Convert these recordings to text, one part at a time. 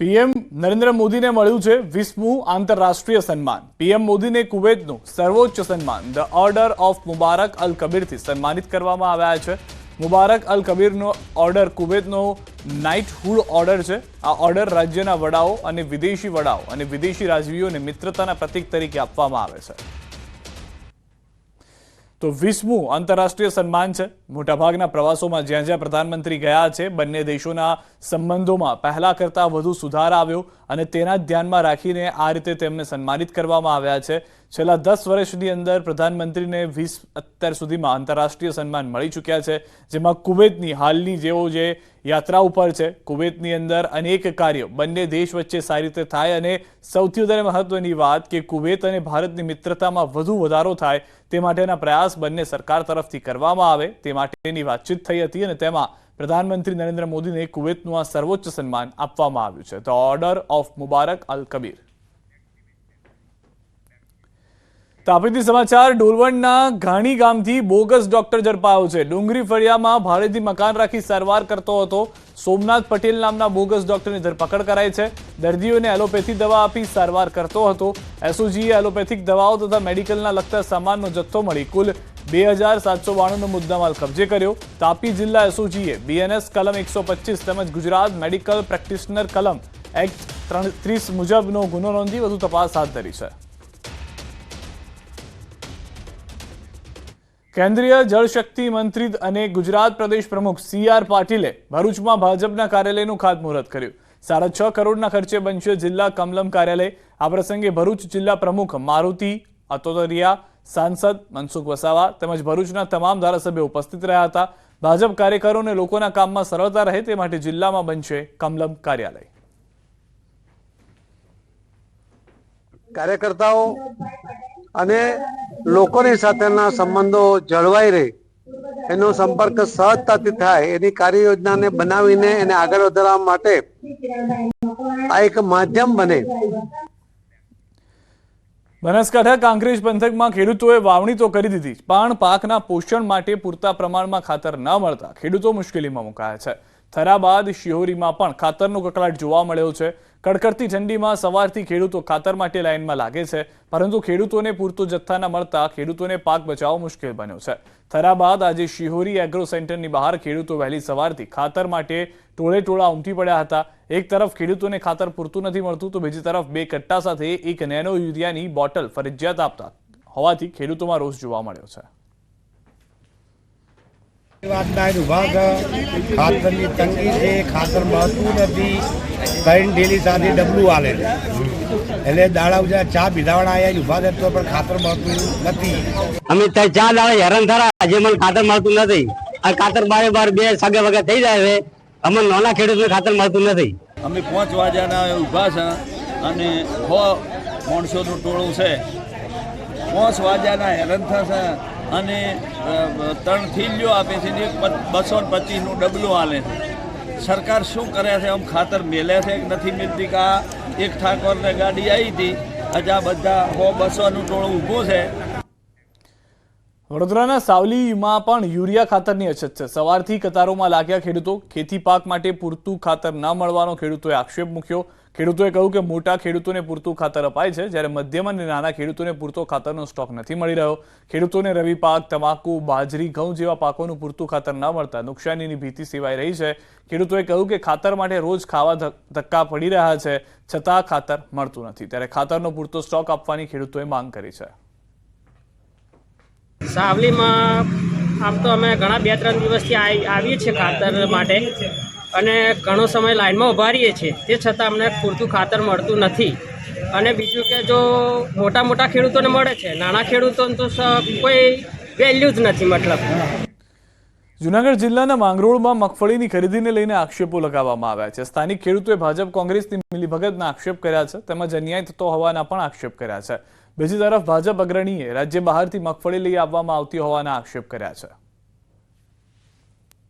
PM Narendra મોદીને મળ્યું છે વીસમું આંતરરાષ્ટ્રીય સન્માન. પીએમ મોદીને કુવૈતનું સર્વોચ્ચ સન્માન. ધ ઓર્ડર ઓફ મુબારક અલ કબીરથી સન્માનિત કરવામાં આવ્યા છે. મુબારક અલ કબીરનો ઓર્ડર કુવૈતનો નાઇટહુડ ઓર્ડર છે. આ ઓર્ડર રાજ્યના વડાઓ અને વિદેશી વડાઓ અને વિદેશી રાજવીઓને મિત્રતાના પ્રતીક તરીકે આપવામાં આવે છે. તો વીસમું આંતરરાષ્ટ્રીય સન્માન છે. મોટાભાગના પ્રવાસોમાં જ્યાં જ્યાં પ્રધાનમંત્રી ગયા છે, બંને દેશોના સંબંધોમાં પહેલા કરતાં વધુ સુધાર આવ્યો અને તેના ધ્યાનમાં રાખીને આ રીતે તેમને સન્માનિત કરવામાં આવ્યા છે. છેલ્લા દસ વર્ષની અંદર પ્રધાનમંત્રીને વીસ અત્યાર સુધીમાં આંતરરાષ્ટ્રીય સન્માન મળી ચૂક્યા છે, જેમાં કુવૈતની હાલની જેઓ જે યાત્રા ઉપર છે, કુવૈતની અંદર અનેક કાર્યો બંને દેશ વચ્ચે સારી રીતે થાય અને સૌથી વધારે મહત્વની વાત કે કુવૈત અને ભારતની મિત્રતામાં વધુ વધારો થાય તે માટેના પ્રયાસ બંને સરકાર તરફથી કરવામાં આવે તે માટેની વાતચીત થઈ હતી અને તેમાં પ્રધાનમંત્રી નરેન્દ્ર મોદીને કુવૈતનું આ સર્વોચ્ચ સન્માન આપવામાં આવ્યું છે. ધ ઓર્ડર ઓફ મુબારક અલ કબીર તાપીથી સમાચાર, ડોલવણના ઘાણી ગામથી બોગસ ડોક્ટર ઝડપાયો છે. ડુંગરી ફળિયામાં ભાડેથી મકાન રાખી સારવાર કરતો હતો. સોમનાથ પટેલ નામના બોગસ ડોક્ટરની ધરપકડ કરાઈ છે. દર્દીઓને એલોપેથી દવા આપી સારવાર કરતો હતો. એસઓજીએ એલોપેથિક દવાઓ તથા મેડિકલના લગતા સામાનનો જથ્થો મળી કુલ બે હજાર સાતસો બાણુંનો મુદ્દામાલ કબજે કર્યો. તાપી જિલ્લા એસઓજીએ બીએનએસ કલમ એકસો પચીસ તેમજ ગુજરાત મેડિકલ પ્રેક્ટિશનર કલમ એક્ટ ત્રણ ત્રીસ મુજબનો ગુનો નોંધી વધુ તપાસ હાથ ધરી છે. કેન્દ્રીય જળશક્તિ મંત્રી અને ગુજરાત પ્રદેશ પ્રમુખ સી આર પાટીલે ભરૂચમાં ભાજપના કાર્યાલયનું ખાતમુહૂર્ત કર્યું. સાડા છ કરોડના ખર્ચે બનશે જિલ્લા કમલમ કાર્યાલય. આ પ્રસંગે ભરૂચ જિલ્લા પ્રમુખ મારુતિ અતોતરિયા સાંસદ મનસુખ વસાવા તેમજ ભરૂચના તમામ ધારાસભ્યો ઉપસ્થિત રહ્યા હતા. ભાજપ કાર્યકરોને લોકોના કામમાં સરળતા રહે તે માટે જિલ્લામાં બનશે કમલમ કાર્યાલય. કાર્યકર્તાઓ અને લોકોની સાથેના સંબંધો જળવાઈ રહે, એનો સંપર્ક સહજતાથી થાય, એની કાર્ય યોજનાને બનાવીને એને આગળ વધારવા માટે આ એક માધ્યમ બને. બનાસકાંઠા કાંકરેજ પંથકમાં ખેડૂતોએ વાવણી તો કરી દીધી, પણ પાકના પોષણ માટે પૂરતા પ્રમાણમાં ખાતર ન મળતા ખેડૂતો મુશ્કેલીમાં મુકાયા છે. થરા બાદ શિહોરીમાં પણ ખાતરનો કકળાટ જોવા મળ્યો છે. કડકડતી ઠંડીમાં સવારથી ખેડૂતો ખાતર માટે લાઇનમાં લાગે છે. પરંતુ ખેડૂતોને પૂરતો જથ્થા ન મળતા ખેડૂતોને પાક બચાવવો મુશ્કેલ બન્યો છે. થરા બાદ આજે શિહોરી એગ્રો સેન્ટરની બહાર ખેડૂતો વહેલી સવારથી ખાતર માટે ટોળે ટોળા ઉમટી પડ્યા હતા. એક તરફ ખેડૂતોને ખાતર પૂરતું નથી મળતું તો બીજી તરફ બે કટ્ટા સાથે એક નેનો યુરિયાની બોટલ ફરજિયાત આપતા હોવાથી ખેડૂતોમાં રોષ જોવા મળ્યો છે. વાતના વિભાગ ખાતરની તંગી છે ખાતર મળતું નથી. ત્રણ ડેલી સાથે ડબલું આલે છે. એટલે દાડા ઉજા ચા પીધાવાળા આયા ઊભા થતો પણ ખાતર મળતું નથી. અમે ત્યાં ચા દાડે હેરાન થયા. આજે મને ખાતર મળતું નથી. આ ખાતર બારે બાર બે સગે વગે થઈ જાય છે. અમને નાના ખેડૂતને ખાતર મળતું નથી. અમે પાંચ વાગ્યાના ઊભા છે અને છ માણસોનું ટોળું છે. પાંચ વાગ્યાના હેરાન થશે અને ત્રણ થીલીઓ આપે છે, જે બસો પચીસનું ડબલું આલે છે. સરકાર શું કરે છે, આમ ખાતર મેલે છે, નથી મિલતી કે આ એક ઠાકોરને ગાડી આવી હતી હજા બધા હો બસોનું ટોળું ઊભું છે. વડોદરાના સાવલીમાં પણ યુરિયા ખાતરની અછત છે. સવારથી કતારોમાં લાગ્યા ખેડૂતો ખેતી પાક માટે પૂરતું ખાતર ન મળવાનો ખેડૂતોએ આક્ષેપ મૂક્યો. ખેડૂતોએ કહ્યું કે મોટા ખેડૂતોને પૂરતું ખાતર અપાય છે. જ્યારે મધ્યમ અને નાના ખેડૂતોને પૂરતો ખાતરનો સ્ટોક નથી મળી રહ્યો. ખેડૂતોને રવિ પાક, તમાકુ, બાજરી, ઘઉં જેવા પાકોનું પૂરતું ખાતર ન મળતા નુકસાનીની ભીતિ સેવાઈ રહી છે. ખેડૂતોએ કહ્યું કે ખાતર માટે રોજ ખાવા ધક્કા પડી રહ્યા છે. છતાં ખાતર મળતું નથી. ત્યારે ખાતરનો પૂરતો સ્ટોક આપવાની ખેડૂતોએ માંગ કરી છે. સાવલીમાં આમ તો અમે ઘણા બે ત્રણ દિવસથી આવી આવીએ છીએ ખાતર માટે. અને ઘણો સમય લાઇનમાં ઊભા રહીએ છીએ. તે છતાં અમને પૂરતું ખાતર મળતું નથી. અને બીજું કે જો મોટા મોટા ખેડૂતોને મળે છે, નાના ખેડૂતોને તો કોઈ વેલ્યુ જ નથી મતલબ. જુનાગઢ જિલ્લાના માંગરોળમાં મગફળીની ખરીદીને લઈને આક્ષેપો લગાવવામાં આવ્યા છે. સ્થાનિક ખેડૂતોએ ભાજપ કોંગ્રેસની મિલીભગતના આક્ષેપ કર્યા છે, તેમજ અન્યાય થતો હોવાના પણ આક્ષેપ કર્યા છે. બીજી તરફ ભાજપ અગ્રણીએ રાજ્ય બહારથી મગફળી લઈ આવવામાં આવતી હોવાના આક્ષેપ કર્યા છે.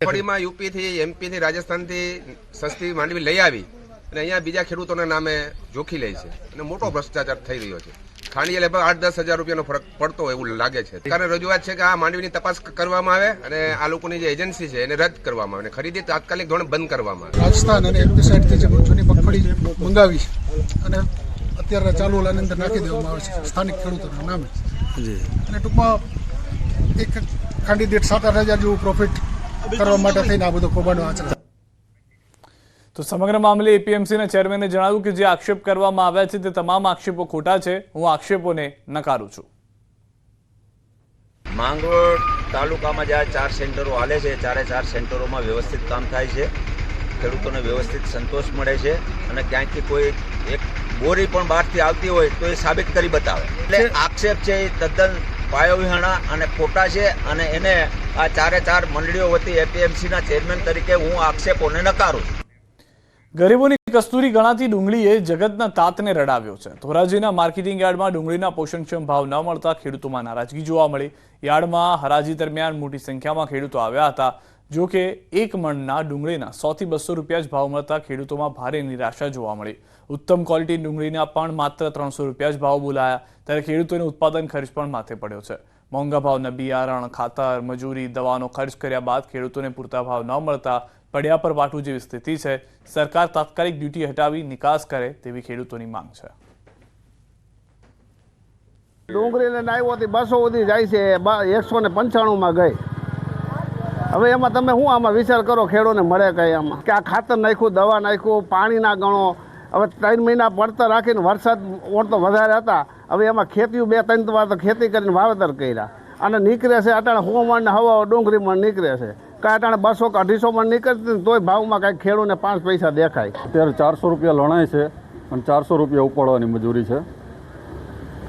મગફળીમાં યુપીથી એમપીથી રાજસ્થાનથી સસ્તી માંડવી લઈ આવી અને અહીંયા બીજા ખેડૂતોના નામે જોખી લે છે. અને મોટો ભ્રષ્ટાચાર થઈ રહ્યો છે. ખાંડીએ લગભગ આઠ દસ હજાર રૂપિયાનો ફરક પડતો એવું લાગે છે. કારણ રજૂઆત છે કે આ માંડવીની તપાસ કરવામાં આવે અને આ લોકોની જે એજન્સી છે એને રદ કરવામાં આવે અને ખરીદી તાત્કાલિક ધોરણે બંધ કરવામાં આવે. રાજસ્થાન અને એમપી સાઈડથી જે જૂની મગફળી મંગાવી છે અને અત્યારે ચાલુ ઓલાની અંદર નાખી દેવામાં આવે છે સ્થાનિક ખેડૂતોના નામે. અને ટૂંકમાં એક ખાંડી દીઠ સાત આઠ હજાર જેવું પ્રોફિટ કરવા માટે થઈને આ બધો કૌભાંડો આચરે તો સમગ્ર મામલે એપીએમસીના ચેરમેને જણાવ્યું કે જે આક્ષેપ કરવામાં આવ્યા છે તે તમામ આક્ષેપો ખોટા છે. હું આક્ષેપોને નકારું છું. માંગરોળ તાલુકામાં જે આ ચાર સેન્ટરો હાલે છે ચારે ચાર સેન્ટરોમાં વ્યવસ્થિત કામ થાય છે. ખેડૂતોને વ્યવસ્થિત સંતોષ મળે છે અને ક્યાંકથી કોઈ એક બોરી પણ બહારથી આવતી હોય તો એ સાબિત કરી બતાવે. એટલે આક્ષેપ છે એ તદ્દન પાયોવિહાણા અને ખોટા છે અને એને આ ચારે ચાર મંડળીઓ વતી એપીએમસીના ચેરમેન તરીકે હું આક્ષેપોને નકારું ગરીબોની કસ્તુરી ગણાતી ડુંગળીએ જગતના તાતને રડાવ્યો છે. ધોરાજીના માર્કેટિંગ યાર્ડમાં ડુંગળીના પોષણક્ષમ ભાવ ન મળતા ખેડૂતોમાં નારાજગી જોવા મળી. યાર્ડમાં હરાજી દરમિયાન મોટી સંખ્યામાં ખેડૂતો આવ્યા હતા. જો કે એક મણના ડુંગળીના સોથી બસો રૂપિયા જ ભાવ મળતા ખેડૂતોમાં ભારે નિરાશા જોવા મળી. ઉત્તમ ક્વોલિટી ડુંગળીના પણ માત્ર ત્રણસો રૂપિયા જ ભાવ બોલાયા, ત્યારે ખેડૂતોને ઉત્પાદન ખર્ચ પણ માથે પડ્યો છે. મોંઘા ભાવના બિયારણ, ખાતર, મજૂરી, દવાનો ખર્ચ કર્યા બાદ ખેડૂતોને પૂરતા ભાવ ન મળતા પડ્યા પર વાટવું જેવી સ્થિતિ છે. સરકાર તાત્કાલિક ડ્યુટી હટાવી નિકાસ કરે તેવી ખેડૂતોની માંગ છે. ડુંગળીને હતી બસો સુધી જાય છે એકસો ને પંચાણુંમાં ગઈ. હવે એમાં તમે શું આમાં વિચાર કરો, ખેડૂને મળે કઈ આમાં? કે આ ખાતર નાખ્યું, દવા નાખ્યું પાણી ના ગણો. હવે ત્રણ મહિના પડતર રાખીને વરસાદ ઓળતો વધારે હતા. હવે એમાં ખેતી બે ત્રણ વાર તો ખેતી કરીને વાવેતર કર્યા. અને નીકળે છે અટાણે સો હવા ડુંગળી મણ નીકળે છે. કાંઈ અટાણે બસો કે અઢીસો મણ નીકળતી તોય ભાવમાં કાંઈક ખેડૂને પાંચ પૈસા દેખાય. અત્યારે ચારસો રૂપિયા લણાય છે અને ચારસો રૂપિયા ઉપાડવાની મજૂરી છે.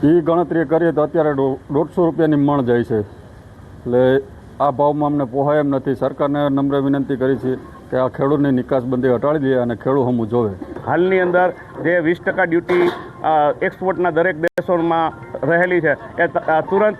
એ ગણતરી કરીએ તો અત્યારે દોઢસો રૂપિયાની મણ જાય છે. એટલે આ ભાવમાં અમને પોહાય એમ નથી. સરકારને નમ્ર વિનંતી કરી છે કે આ ખેડૂતની નિકાસબંધી હટાડી દે અને ખેડૂત હમું જોવે. હાલની અંદર જે વીસ ટકા ડ્યુટી એક્સપોર્ટના દરેક દેશોમાં રહેલી છે, એ તુરંત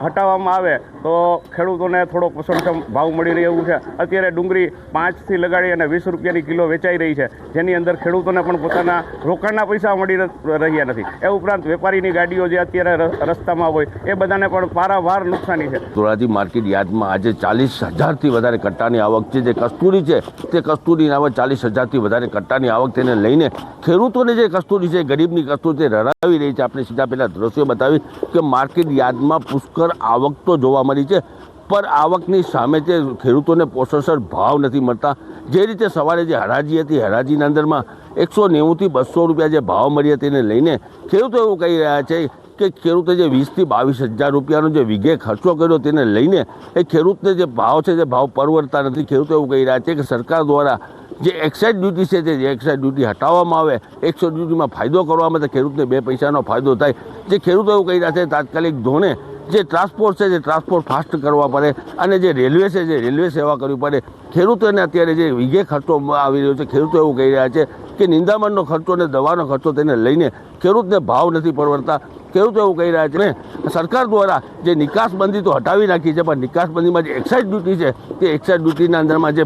હટાવવામાં આવે તો ખેડૂતોને થોડો પસંદક્ષમ ભાવ મળી રહ્યું છે. અત્યારે ડુંગળી પાંચથી લગાડી અને વીસ રૂપિયાની કિલો વેચાઈ રહી છે. જેની અંદર ખેડૂતોને પણ પોતાના રોકાણના પૈસા મળી રહ્યા નથી. એ ઉપરાંત વેપારીની ગાડીઓ જે અત્યારે રસ્તામાં હોય, એ બધાને પણ પારાવાર નુકસાની છે. ધોરાજી માર્કેટ યાર્ડમાં આજે ચાલીસ હજારથી વધારે કટ્ટાની આવક છે. જે કસ્તુરી છે, તે કસ્તુરીની આવક ચાલીસ હજારથી વધારે કટ્ટાની આવક તેને લઈને ખેડૂતોને જે કસ્તુરી છે ગરીબની કસ્તુરી છે રડાવી રહી છે. આપણે સીધા પહેલાં દ્રશ્યો બતાવી કે માર્કેટ યાર્ડમાં પુષ્કળ આવક તો જોવા મળી છે, પણ આવકની સામે જે ખેડૂતોને પોષણસર ભાવ નથી મળતા. જે રીતે સવારે જે હરાજી હતી, હરાજીના અંદરમાં એકસો નેવુંથી બસો રૂપિયા જે ભાવ મળ્યા તેને લઈને ખેડૂતો એવું કહી રહ્યા છે કે ખેડૂતે જે વીસથી બાવીસ હજાર રૂપિયાનો જે વીઘે ખર્ચો કર્યો તેને લઈને એ ખેડૂતને જે ભાવ છે, જે ભાવ પરવડતા નથી. ખેડૂતો એવું કહી રહ્યા છે કે સરકાર દ્વારા જે એક્સાઇઝ ડ્યુટી છે તે એક્સાઇઝ ડ્યુટી હટાવવામાં આવે એકસો ડ્યુટીમાં ફાયદો કરવામાં તો ખેડૂતને બે પૈસાનો ફાયદો થાય. જે ખેડૂતો એવું કહી રહ્યા છે, તાત્કાલિક ધોરણે જે ટ્રાન્સપોર્ટ છે, જે ટ્રાન્સપોર્ટ ફાસ્ટ કરવા પડે અને જે રેલવે છે, જે રેલવે સેવા કરવી પડે ખેડૂતોને અત્યારે જે વીઘે ખર્ચો આવી રહ્યો છે, ખેડૂતો એવું કહી રહ્યા છે કે નિંદામણનો ખર્ચો અને દવાનો ખર્ચો તેને લઈને ખેડૂતને ભાવ નથી પરવડતા. ખેડૂતો એવું કહી રહ્યા છે ને, સરકાર દ્વારા જે નિકાસબંધી તો હટાવી નાખી છે, પણ નિકાસબંધીમાં જે એક્સાઇઝ ડ્યુટી છે, તે એક્સાઇઝ ડ્યુટીના અંદરમાં જે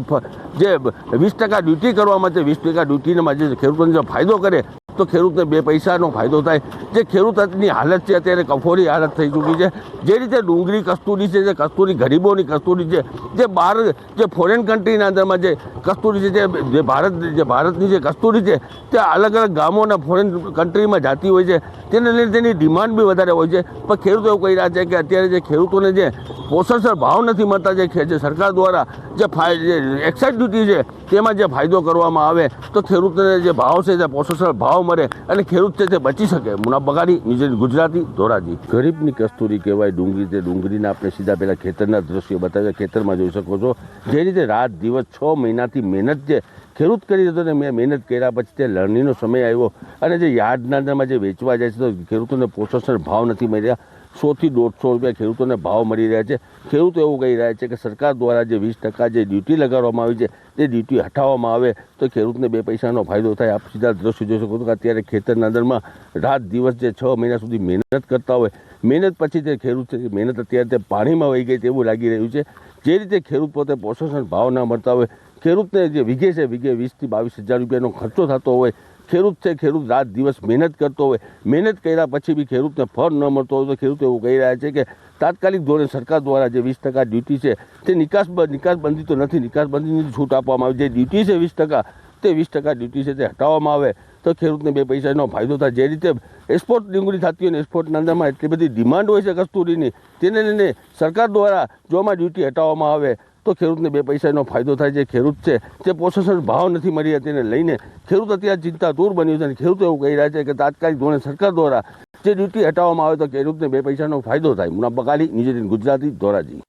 જે વીસ ટકા ડ્યુટી કરવામાં છે, વીસ ટકા ડ્યુટીમાં જે ખેડૂતોને જો ફાયદો કરે, તો ખેડૂતને બે પૈસાનો ફાયદો થાય. જે ખેડૂતની હાલત છે અત્યારે કફોરી હાલત થઈ ચૂકી છે. જે રીતે ડુંગળી કસ્તુરી છે, જે કસ્તુરી ગરીબોની કસ્તુરી છે, જે બહાર જે ફોરેન કન્ટ્રીના અંદરમાં જે કસ્તુરી છે, જે ભારત જે ભારતની જે કસ્તુરી છે, તે અલગ અલગ ગામોના ફોરેન કન્ટ્રીમાં જાતી હોય છે. તેને લઈને તેની ડિમાન્ડ બી વધારે હોય છે. પણ ખેડૂતો એવું કહી રહ્યા છે કે અત્યારે જે ખેડૂતોને જે પોષણસર ભાવ નથી મળતા, જે જે સરકાર દ્વારા જે જે એક્સાઇઝ ડ્યુટી છે, તેમાં જે ફાયદો કરવામાં આવે, તો ખેડૂતને જે ભાવ છે તે પોષણસર ભાવ મળે અને ખેડૂત છે તે બચી શકે. મુનાફ બગાડી નિજ ગુજરાતી, ધોરાજી. ગરીબની કસ્તુરી કહેવાય, ડુંગળી તે ડુંગળીના આપણે સીધા પહેલાં ખેતરના દ્રશ્યો બતાવ્યા ખેતરમાં જોઈ શકો છો, જે રીતે રાત દિવસ છ મહિનાથી મહેનત જે ખેડૂત કરી હતો ને મેં મહેનત કર્યા પછી તે લણણીનો સમય આવ્યો. અને જે યાર્ડના અંદરમાં જે વેચવા જાય છે, તો ખેડૂતોને પોષણ ભાવ નથી મળ્યા સોથી દોઢસો રૂપિયા ખેડૂતોને ભાવ મળી રહ્યા છે. ખેડૂતો એવું કહી રહ્યા છે કે સરકાર દ્વારા જે વીસ ટકા જે ડ્યુટી લગાડવામાં આવી છે, તે ડ્યુટી હટાવવામાં આવે તો ખેડૂતને બે પૈસાનો ફાયદો થાય. આપ સીધા દ્રશ્ય જોઈ શકો છો કે અત્યારે ખેતરના અંદરમાં રાત દિવસ જે છ મહિના સુધી મહેનત કરતા હોય, મહેનત પછી જે ખેડૂત છે, મહેનત અત્યારે તે પાણીમાં વહી ગઈ તેવું લાગી રહ્યું છે. જે રીતે ખેડૂત પોતે પોષણ ભાવ ના મળતા હોય, ખેડૂતને જે વીઘે છે, વીઘે વીસથી બાવીસ હજાર રૂપિયાનો ખર્ચો થતો હોય ખેડૂત છે, ખેડૂત રાત દિવસ મહેનત કરતો હોય. મહેનત કર્યા પછી બી ખેડૂતને ફળ ન મળતો હોય તો ખેડૂત એવું કહી રહ્યા છે કે તાત્કાલિક ધોરણે સરકાર દ્વારા જે વીસ ટકા ડ્યુટી છે, તે નિકાસ નિકાસબંધી તો નથી, નિકાસબંધીની છૂટ આપવામાં આવે. જે ડ્યુટી છે વીસ ટકા, તે વીસ ટકા ડ્યુટી છે તે હટાવવામાં આવે તો ખેડૂતને બે પૈસાનો ફાયદો થાય. જે રીતે એક્સપોર્ટ ડુંગળી થતી હોય ને એક્સપોર્ટના અંદરમાં એટલી બધી ડિમાન્ડ હોય છે કસ્તુરીની, તેને લઈને સરકાર દ્વારા જો આમાં ડ્યુટી હટાવવામાં આવે તો ખેડૂતને બે પૈસાનો ફાયદો થાય છે. ખેડૂત છે. તે પોષણ ભાવ નથી મળી તેને લઈને ખેડૂત અત્યારે ચિંતા દૂર બન્યું છે અને ખેડૂતો એવું કહી રહ્યા છે કે તાત્કાલિક ધોરણે સરકાર દ્વારા જે ડ્યુટી હટાવવામાં આવે તો ખેડૂતને બે પૈસાનો ફાયદો થાય. મુના બકાલી નિજેરીન ગુજરાતી, ધોરાજી.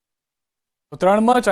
ઉત્તરાયણમાં